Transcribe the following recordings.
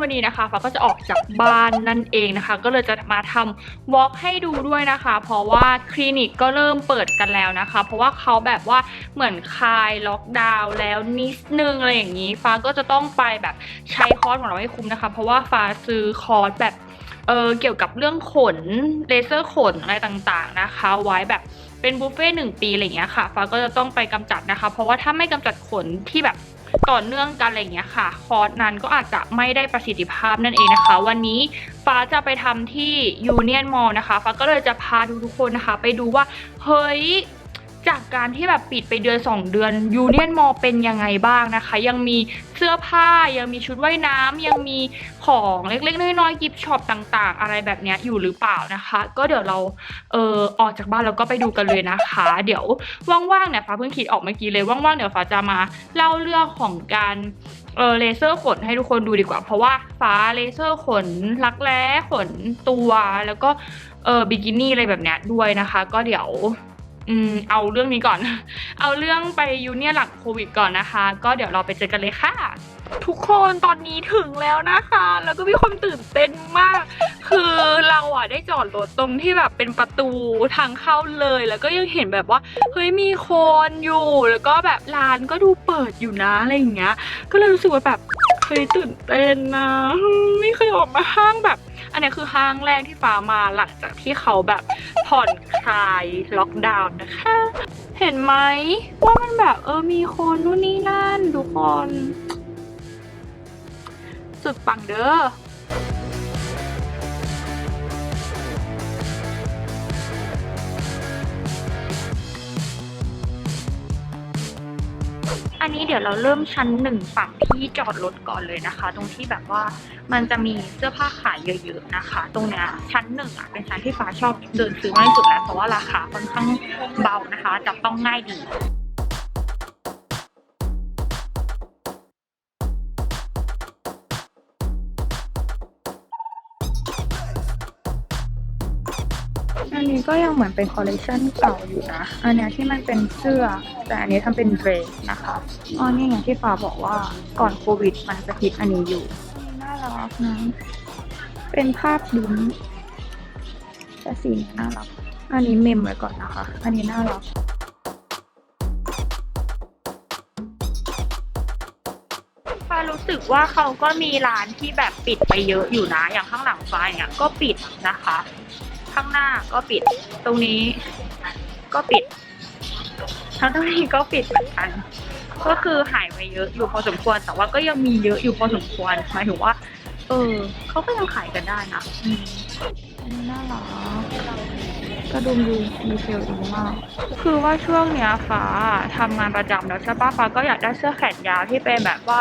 วันนี้นะคะฟ้าก็จะออกจากบ้านนั่นเองนะคะ ก็เลยจะมาทำวอล์กให้ดูด้วยนะคะ เพราะว่าคลินิกก็เริ่มเปิดกันแล้วนะคะ เพราะว่าเขาแบบว่าเหมือนคลายล็อกดาวน์แล้วนิดนึงอะไรอย่างนี้ฟ้าก็จะต้องไปแบบใช้คอร์สของเราให้คุ้มนะคะ เพราะว่าฟ้าซื้อคอร์สแบบเออเกี่ยวกับเรื่องขนเลเซอร์ขนอะไรต่างๆนะคะ ไว้แบบเป็นบุฟเฟ่ต์หนึ่งปีอะไรอย่างเงี้ยค่ะฟ้าก็จะต้องไปกำจัดนะคะ เพราะว่าถ้าไม่กำจัดขนที่แบบ ต่อเนื่องกันอะไรเงี้ยค่ะ คอร์สนั้นก็อาจจะไม่ได้ประสิทธิภาพนั่นเองนะคะ วันนี้ฟ้าจะไปทำที่ยูเนียนมอลนะคะฟ้าก็เลยจะพาทุกๆคนนะคะ ไปดูว่าเฮ้ย จากการที่แบบปิดไปเดือน 2 เดือนยูเนียนมอเป็นยังไงบ้างนะคะ ยังมีเสื้อผ้ายังมีชุดว่ายน้ำยังมีของเล็กๆน้อยๆกิฟช็อปต่างๆ อะไรแบบนี้อยู่หรือเปล่านะคะ ก็เดี๋ยวเราเออออกจากบ้านแล้วก็ไปดูกันเลยนะคะ เดี๋ยวว่างๆเนี่ยฟ้าเพิ่งคิดออกเมื่อกี้เลยว่างๆเดี๋ยวฟ้าจะมาเล่าเรื่องของการเออเลเซอร์ขนให้ทุกคนดูดีกว่า เพราะว่าฟ้าเลเซอร์ขนรักแร้ขนตัวแล้วก็เออบิกินี่อะไรแบบนี้ด้วยนะคะ ก็เดี๋ยว อืมเอาเรื่องนี้ก่อน เอาเรื่องไปยูเนียนหลังโควิดก่อนนะคะ ก็เดี๋ยวเราไปเจอกันเลยค่ะ ทุกคนตอนนี้ถึงแล้วนะคะ แล้วก็มีความตื่นเต้นมาก คือเราอะได้จอดรถตรงที่แบบเป็นประตูทางเข้าเลย แล้วก็ยังเห็นแบบว่าเฮ้ยมีคนอยู่ แล้วก็แบบร้านก็ดูเปิดอยู่นะอะไรอย่างเงี้ย ก็เลยรู้สึกว่าแบบ เฮ้ยตื่นเต้นนะไม่เคยออกมาห้างแบบ อันนี้คือห้างแรกที่ฟ้ามาหลังจากที่เขาแบบผ่อนคลายล็อกดาวน์นะคะ เห็นไหมว่ามันแบบเออมีคนนู่นนี่นั่นทุกคน สุดปังเด้อ เดี๋ยวเราเริ่มชั้นหนึ่งฝั่งที่จอดรถก่อนเลยนะคะ ตรงที่แบบว่ามันจะมีเสื้อผ้าขายเยอะๆนะคะ ตรงเนี้ยชั้นหนึ่งอะเป็นชั้นที่ฟ้าชอบเดินซื้อมากที่สุดแล้วเพราะว่าราคาค่อนข้างเบานะคะจับต้องง่ายดี นี้ก็ยังเหมือนเป็นคอลเลคชันเก่าอยู่นะ อันเนี้ยที่มันเป็นเสื้อ แต่อันนี้ทำเป็นเดรสนะคะอ๋อนี่ไงที่ฟ้าบอกว่าก่อนโควิดมันจะฮิตอันนี้อยู่ น่ารักนะ เป็นภาพลิ้นแต่สีนี้น่ารัก อันนี้เมมไว้ก่อนนะคะ อันนี้น่ารักฟ้ารู้สึกว่าเขาก็มีร้านที่แบบปิดไปเยอะอยู่นะ อย่างข้างหลังฟ้าเนี่ยก็ปิดนะคะ ข้างหน้าก็ปิด ตรงนี้ก็ปิดแล้วตรงนี้ก็ปิดเหมือนกัน ก็คือหายไปเยอะอยู่พอสมควร แต่ว่าก็ยังมีเยอะอยู่พอสมควรหมายถึงว่า เออเขาก็ยังขายกันได้นะอืมอันนี้น่ารักกระดุมดูดีเทลดีมาก คือว่าช่วงเนี้ยฟ้าทำงานประจำแล้วใช่ปะฟ้าก็อยากได้เสื้อแขนยาวที่เป็นแบบว่า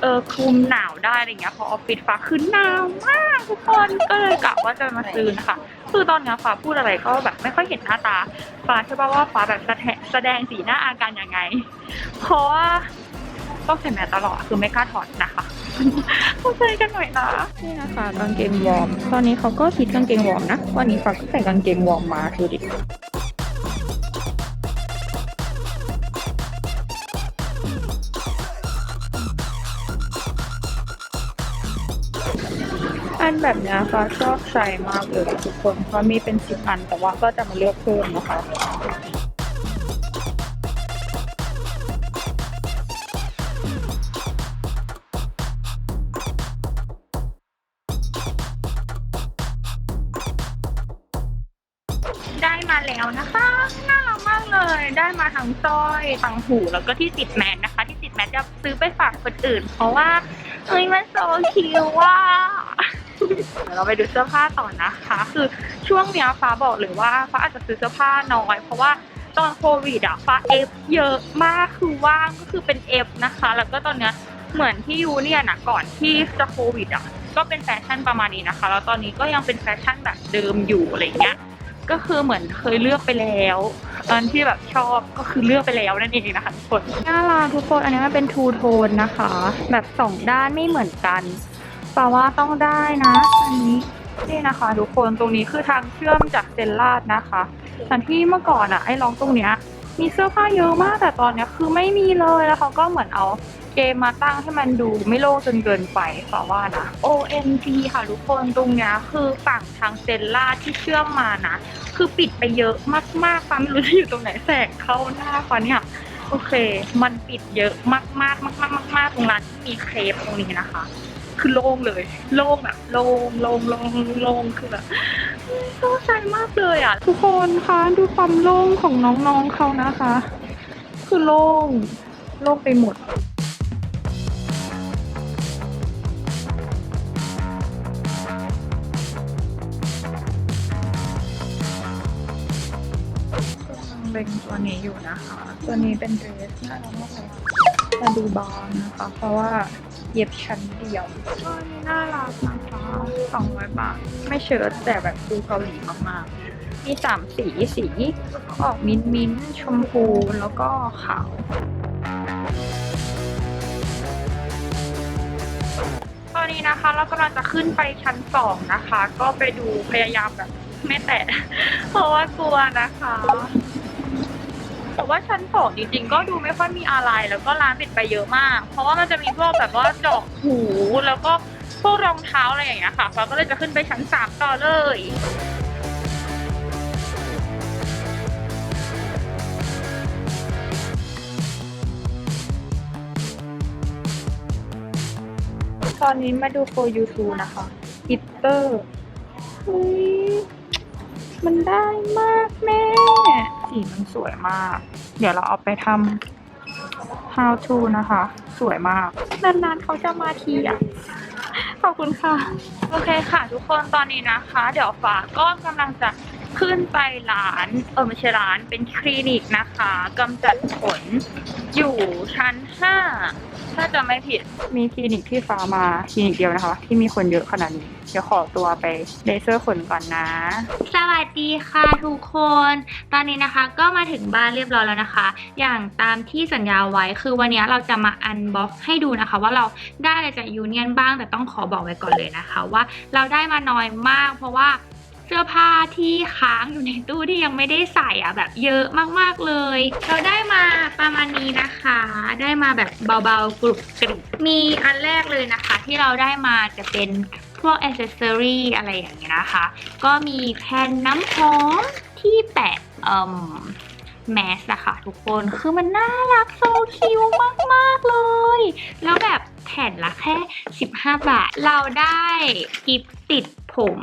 เออคลุมหนาวได้อะไรเงี้ยเพอออฟฟิศฟ้าคือหนาวมากทุกคนก็เลยกะว่าจะมาซื้อนะคะคือตอนเนี้ยฟ้าพูดอะไรก็แบบไม่ค่อยเห็นหน้าตา ฟ้าใช่ป่ะว่าฟ้าแบบแสดงแสดงสีหน้าอาการยังไง เพราะว่าต้องใส่แมสตลอดคือไม่กล้าถอดนะคะเข้าใจกันหน่อยนะนี่นะคะกางเกงวอร์มตอนนี้เขาก็คิดกางเกงวอร์มนะวันนี้ฟ้าก็ใส่กางเกงวอร์มมาดูดิ นแบบนี้ฟ้าชอบใส่มากเลยทุกคนเพราะมีเป็นสิบอันแต่ว่าก็จะมาเลือกเพิ่มนะคะได้มาแล้วนะคะ น่ารักมากเลย ได้มาทั้งสร้อยทั้งหูแล้วก็ที่ติดแมสนะคะ ที่ติดแมสจะซื้อไปฝากคนอื่น เพราะว่าเฮ้ยมันโซคิวว่า เดี๋ยวเราไปดูเสื้อผ้าต่อนะคะ คือช่วงเนี้ยฟ้าบอกเลยว่าฟ้าอาจจะซื้อเสื้อผ้าน้อย เพราะว่าตอนโควิดอะฟ้าเอฟเยอะมากคือว่างก็คือเป็นเอฟนะคะ แล้วก็ตอนเนี้ยเหมือนที่ยูเนี่ยนะก่อนที่จะโควิดอะก็เป็นแฟชั่นประมาณนี้นะคะ แล้วตอนนี้ก็ยังเป็นแฟชั่นแบบเดิมอยู่อะไรเงี้ยก็คือเหมือนเคยเลือกไปแล้วตอนที่แบบชอบก็คือเลือกไปแล้วนั่นเองนะคะทุกคนน่ารักทุกคนอันนี้มันเป็นทูโทนนะคะ แบบสองด้านไม่เหมือนกัน แปลว่าต้องได้นะ อันนี้นี่นะคะทุกคนตรงนี้คือทางเชื่อมจากเซนลาดนะคะแต่ที่เมื่อก่อนอะไอ้ร้องตรงเนี้ยมีเสื้อผ้าเยอะมากแต่ตอนเนี้ยคือไม่มีเลยแล้วเขาก็เหมือนเอาเกมมาตั้งให้มันดูไม่โล่งจนเกินไปฝ่าว่านะ OMG ค่ะทุกคนตรงเนี้ยคือฝั่งทางเซนล่าที่เชื่อมมานะ คือปิดไปเยอะมากๆฟ้าไม่รู้จะอยู่ตรงไหนแสงเข้าหน้าฟ้าเนี่ยโอเค มันปิดเยอะมากๆมากๆมากๆตรงร้านที่มีเครปตรงนี้นะคะ คือโล่งเลย โล่งแบบโล่งโล่งโล่งโล่งคือแบบเศร้าใจมากเลยอะ ทุกคนคะดูความโล่งของน้องๆเขานะคะ คือโล่งโล่งไปหมดกำลังเล็งตัวนี้อยู่นะคะ ตัวนี้เป็นเดรสน่ารักมากเลยมาดูบางนะคะ เพราะว่าเย็บชั้นเดียวตัวนี้น่ารักนะคะ200บาท ไม่เชิ้ตแต่แบบดูเกาหลีมากๆ มีสามสีสีออกมิ้นมิ้นชมพูแล้วก็ขาวตอนนี้นะคะเรากำลังจะขึ้นไปชั้นสองนะคะ ก็ไปดูพยายามแบบไม่แตะเพราะว่ากลัวนะคะ แต่ว่าชั้นสองจริงๆ ก็ดูไม่ค่อยมีอะไรแล้วก็ร้านปิดไปเยอะมาก เพราะว่ามันจะมีพวกแบบว่าเจาะหูแล้วก็พวกรองเท้าอะไรอย่างเงี้ยค่ะเราก็เลยจะขึ้นไปชั้นสามต่อเลยตอนนี้มาดู for you too นะคะกิตเตอร์เฮ้ยมันได้มากแม่ สีมันสวยมาก เดี๋ยวเราเอาไปทำ how to นะคะ สวยมาก นานๆเขาจะมาทีอะ ขอบคุณค่ะ โอเคค่ะทุกคนตอนนี้นะคะ เดี๋ยวฟ้าก็กำลังจะขึ้นไปร้าน เออไม่ใช่ร้านเป็นคลินิกนะคะกำจัดขนอยู่ชั้นห้า ถ้าจะไม่ผิดมีคลินิกที่ฟ้ามาคลินิกเดียวนะคะ ที่มีคนเยอะขนาดนี้ เดี๋ยวขอตัวไปเลเซอร์ขนก่อนนะ สวัสดีค่ะทุกคน ตอนนี้นะคะก็มาถึงบ้านเรียบร้อยแล้วนะคะ อย่างตามที่สัญญาไว้คือวันนี้เราจะมาอันบ็อกให้ดูนะคะ ว่าเราได้อะไรจากยูเนียนบ้างแต่ต้องขอบอกไว้ก่อนเลยนะคะ ว่าเราได้มาน้อยมาก เพราะว่า เสื้อผ้าที่ค้างอยู่ในตู้ที่ยังไม่ได้ใส่อะแบบเยอะมากๆเลย เราได้มาประมาณนี้นะคะ ได้มาแบบเบาๆกรุบกริบมีอันแรกเลยนะคะ ที่เราได้มาจะเป็นพวกอ c เซสซอรี่อะไรอย่างเงี้ยนะคะ ก็มีแผ่นน้ำหอมที่แปะเอ่มแมสอะค่ะทุกคนคือมันน่ารักโซคิวมาก ๆ เลย แล้วแบบแผ่นละแค่ 15 บาท เราได้กิฟติด ผม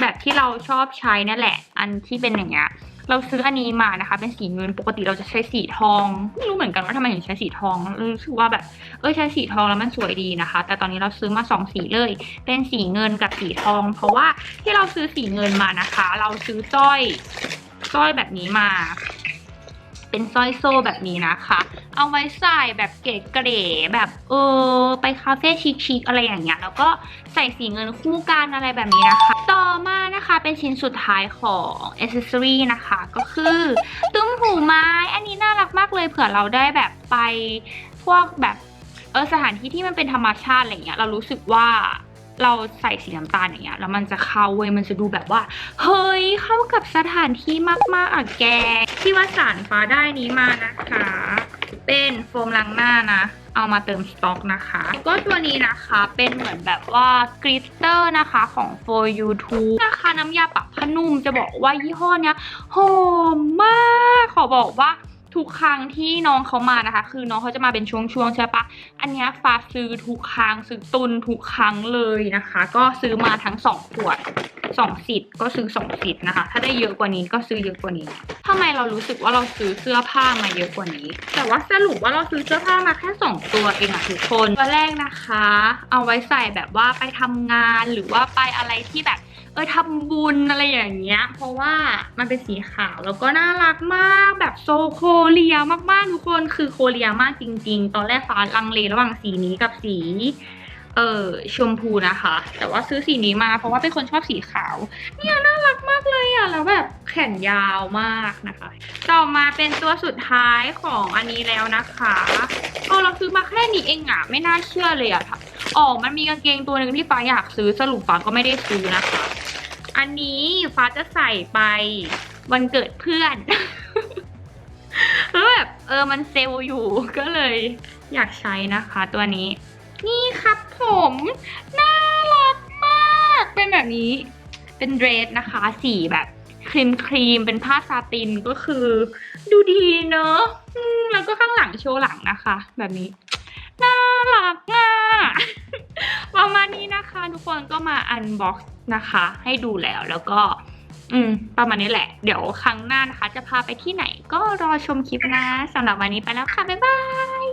แบบที่เราชอบใช้นั่นแหละ อันที่เป็นอย่างเงี้ยเราซื้ออันนี้มานะคะ เป็นสีเงินปกติเราจะใช้สีทองไม่รู้เหมือนกันว่าทำไมถึงใช้สีทองรู้สึกว่าแบบเออใช้สีทองแล้วมันสวยดีนะคะ แต่ตอนนี้เราซื้อมาสองสีเลย เป็นสีเงินกับสีทอง เพราะว่าที่เราซื้อสีเงินมานะคะ เราซื้อสร้อยสร้อยแบบนี้มา เป็นสร้อยโซ่แบบนี้นะคะ เอาไว้ใส่แบบเก๋ๆแบบเออไปคาเฟ่ชิคๆอะไรอย่างเงี้ยแล้วก็ใส่สีเงินคู่กันอะไรแบบนี้นะคะ ต่อมานะคะเป็นชิ้นสุดท้ายของอ c เซสซอรี่นะคะก็คือตุ้มหูไม้อันนี้น่ารักมากเลยเผื่อเราได้แบบไปพวกแบบเออสถานที่ที่มันเป็นธรรมชาติอะไรเงี้ยเรารู้สึกว่า เราใส่สีน้ำตาลอย่างเงี้ยแล้วมันจะเข้าเว้ยมันจะดูแบบว่า เฮ้ยเข้ากับสถานที่มากๆอะแกที่ว่าสารฟ้าได้นี้มานะคะ เป็นโฟมล้างหน้านะเอามาเติมสต็อกนะคะแล้วก็ตัวนี้นะคะเป็นเหมือนแบบว่ากริตเตอร์นะคะของ for you too นะคะน้ำยาปรับผ้านุ่มจะบอกว่ายี่ห้อเนี้ยหอมมาก ขอบอกว่า ทุกครั้งที่น้องเขามานะคะ คือน้องเขาจะมาเป็นช่วงๆใช่ปะอันนี้ฟ้าซื้อทุกครั้งซื้อตุนทุกครั้งเลยนะคะ ก็ซื้อมาทั้งสองขวดสองสิทธิ์ก็ซื้อสองสิทธิ์นะคะ ถ้าได้เยอะกว่านี้ก็ซื้อเยอะกว่านี้ทำไมเรารู้สึกว่าเราซื้อเสื้อผ้ามาเยอะกว่านี้ แต่ว่าสรุปว่าเราซื้อเสื้อผ้ามาแค่สองตัวเองอะทุกคนตัวแรกนะคะ เอาไว้ใส่แบบว่าไปทำงานหรือว่าไปอะไรที่แบบเออทำบุญอะไรอย่างเงี้ย เพราะว่ามันเป็นสีขาวแล้วก็น่ารักมากแบบโซโคเรียมากๆทุกคนคือโคเรียมากจริง ๆ ตอนแรกฟ้าลังเลระหว่างสีนี้กับสี เออชมพูนะคะ แต่ว่าซื้อสีนี้มาเพราะว่าเป็นคนชอบสีขาว เนี่ยน่ารักมากเลยอะแล้วแบบแขนยาวมากนะคะ ต่อมาเป็นตัวสุดท้ายของอันนี้แล้วนะคะเออเราซื้อมาแค่นี้เองอะไม่น่าเชื่อเลยอะอ๋อมันมีกางเกงตัวหนึ่งที่ฟ้าอยากซื้อสรุปฟ้าก็ไม่ได้ซื้อนะคะ อันนี้ฟ้าจะใส่ไปวันเกิดเพื่อน คือแบบเออมันเซลล์อยู่ก็เลยอยากใช้นะคะตัวนี้ นี่ครับผม น่ารักมาก เป็นแบบนี้ เป็นเดรสนะคะ สีแบบครีมครีมเป็นผ้าซาตินก็คือ ดูดีเนอะแล้วก็ข้างหลังโชว์หลังนะคะ แบบนี้ น่ารักอะประมาณนี้นะคะ ทุกคนก็มาอันบ็อกซ์นะคะ ให้ดูแล้วแล้วก็ อืม ประมาณนี้แหละ เดี๋ยวครั้งหน้านะคะ จะพาไปที่ไหนก็รอชมคลิปนะสำหรับวันนี้ไปแล้วค่ะ บ๊ายบาย